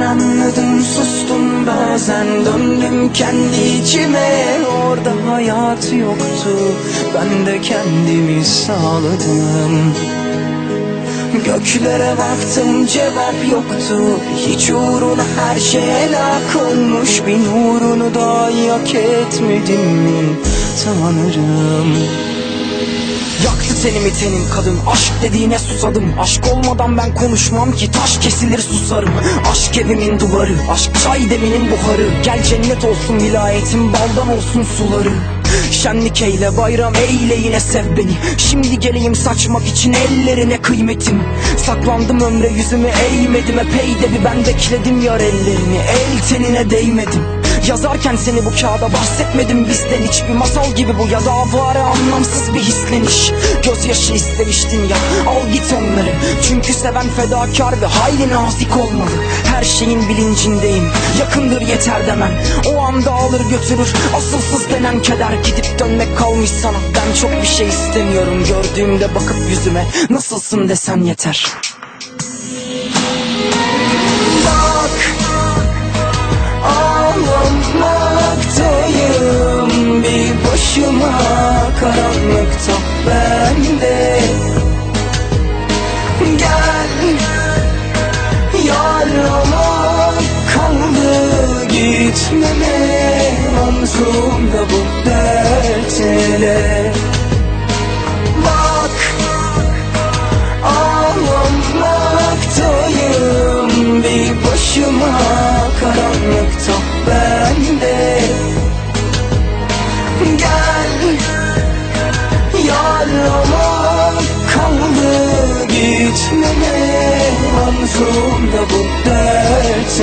anladım sustum bazen Döndüm kendi içime. Orada hayat yoktu Ben de kendimi sağladım. Göklere baktım cevap yoktu. Hiç uğruna her şeye helak olmuş. Bir nurunu dahi hak etmedim mi? Tanrım Yaktı tenimi tenin kadın. Aşk dediğine susadım. Aşk olmadan ben konuşmam ki. Taş kesilir susarım. Aşk evimin duvarı. Aşk çay deminin buharı. Gel cennet olsun vilayetim Baldan olsun suları. Şenlik eyle bayram eyle yine sev beni. Şimdi geleyim saçmak için ellerine kıymetim. Saklandım ömre yüzümü eğmedim. Epey de bir ben bekledim yar ellerini. El tenine değmedim Yazarken seni bu kağıda bahsetmedim bizden. Hiçbir masal gibi bu ya da avare anlamsız bir hisleniş Gözyaşı istemiştin ya al git onları. Çünkü seven fedakar ve hayli nazik olmalı. Her şeyin bilincindeyim yakındır yeter demem O anda alır götürür asılsız denen keder. Gidip dönmek kalmış sana ben çok bir şey istemiyorum. Gördüğümde bakıp yüzüme nasılsın? desen yeter. Bak başıma karanlıkta ben de Gel yarama kaldı gitmeme Omzumda bu dert ele Bak Ağlamaktayım bir başıma karanlıkta ben de yarama kaldı gitmeme Omzumda bu dert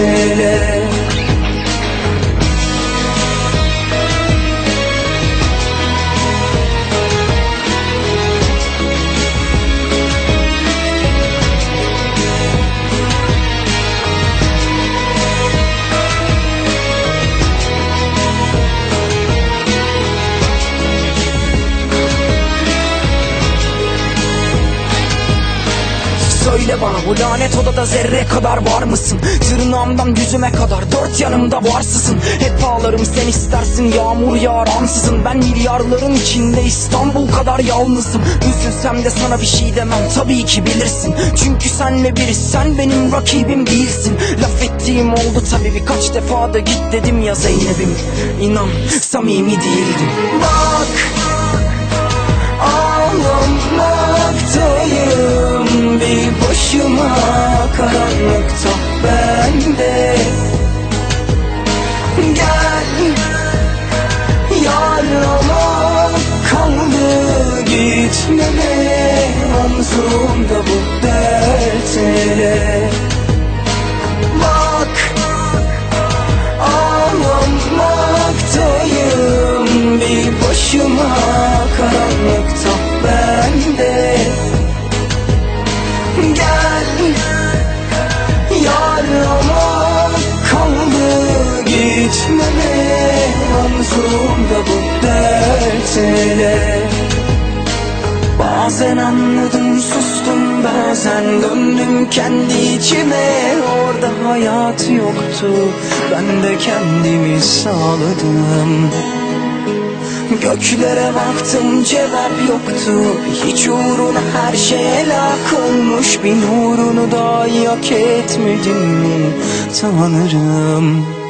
Söyle bana bu lanet odada zerre kadar var mısın? Tırnağımdan yüzüme kadar dört yanımda varsısın Hep ağlarım sen istersin yağmur yağar ansızın. Ben milyarların içinde İstanbul kadar yalnızım. Üzülsem de sana bir şey demem tabii ki bilirsin. Çünkü senle biri sen benim rakibim değilsin. Laf ettiğim oldu tabii birkaç defa da git dedim ya Zeynep'im. İnan samimi değildim. Bak Omzumda bu Bazen anladım sustum bazen döndüm kendi içime. Orada hayat yoktu ben de kendimi sağladım. Göklere baktım cevap yoktu. Hiç uğruna her şeye helak olmuş. Bir nurunu dahi hak etmedim. Mi Tanrım